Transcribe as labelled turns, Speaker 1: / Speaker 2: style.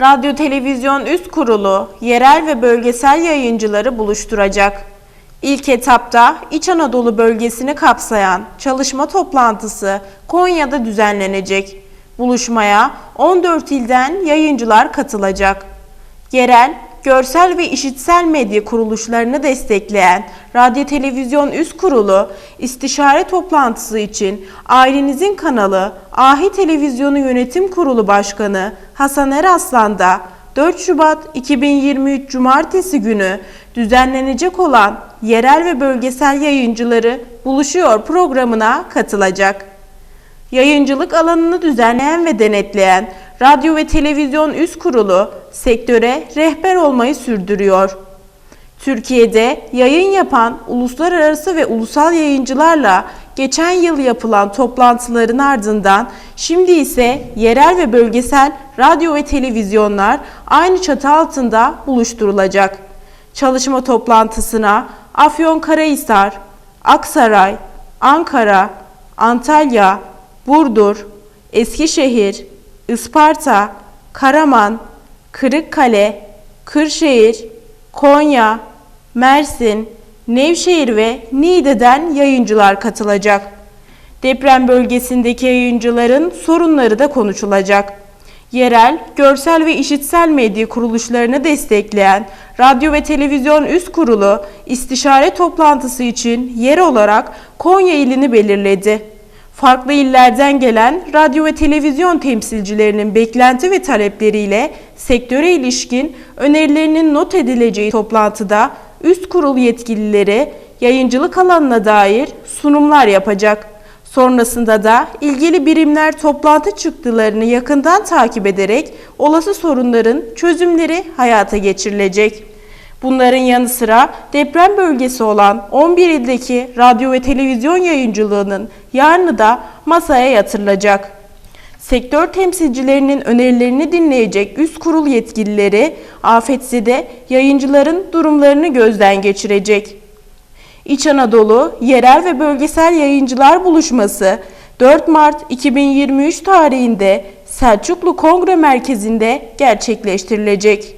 Speaker 1: Radyo Televizyon Üst Kurulu yerel ve bölgesel yayıncıları buluşturacak. İlk etapta İç Anadolu bölgesini kapsayan çalışma toplantısı Konya'da düzenlenecek. Buluşmaya 14 ilden yayıncılar katılacak. Yerel, görsel ve işitsel medya kuruluşlarını destekleyen Radyo Televizyon Üst Kurulu istişare toplantısı için ailenizin kanalı Ahi Televizyonu Yönetim Kurulu Başkanı Hasan Eraslan da 4 Şubat 2023 Cumartesi günü düzenlenecek olan yerel ve bölgesel yayıncıları buluşuyor programına katılacak. Yayıncılık alanını düzenleyen ve denetleyen Radyo ve Televizyon Üst Kurulu sektöre rehber olmayı sürdürüyor. Türkiye'de yayın yapan uluslararası ve ulusal yayıncılarla geçen yıl yapılan toplantıların ardından şimdi ise yerel ve bölgesel radyo ve televizyonlar aynı çatı altında buluşturulacak. Çalışma toplantısına Afyonkarahisar, Aksaray, Ankara, Antalya, Burdur, Eskişehir, Isparta, Karaman, Kırıkkale, Kırşehir, Konya, Mersin, Nevşehir ve Niğde'den yayıncılar katılacak. Deprem bölgesindeki yayıncıların sorunları da konuşulacak. Yerel, görsel ve işitsel medya kuruluşlarını destekleyen Radyo ve Televizyon Üst Kurulu istişare toplantısı için yer olarak Konya ilini belirledi. Farklı illerden gelen radyo ve televizyon temsilcilerinin beklenti ve talepleriyle sektöre ilişkin önerilerinin not edileceği toplantıda üst kurul yetkilileri yayıncılık alanına dair sunumlar yapacak. Sonrasında da ilgili birimler toplantı çıktılarını yakından takip ederek olası sorunların çözümleri hayata geçirilecek. Bunların yanı sıra deprem bölgesi olan 11 ildeki radyo ve televizyon yayıncılığının yarını da masaya yatırılacak. Sektör temsilcilerinin önerilerini dinleyecek üst kurul yetkilileri afetzede yayıncıların durumlarını gözden geçirecek. İç Anadolu Yerel ve Bölgesel Yayıncılar Buluşması 4 Mart 2023 tarihinde Selçuklu Kongre Merkezi'nde gerçekleştirilecek.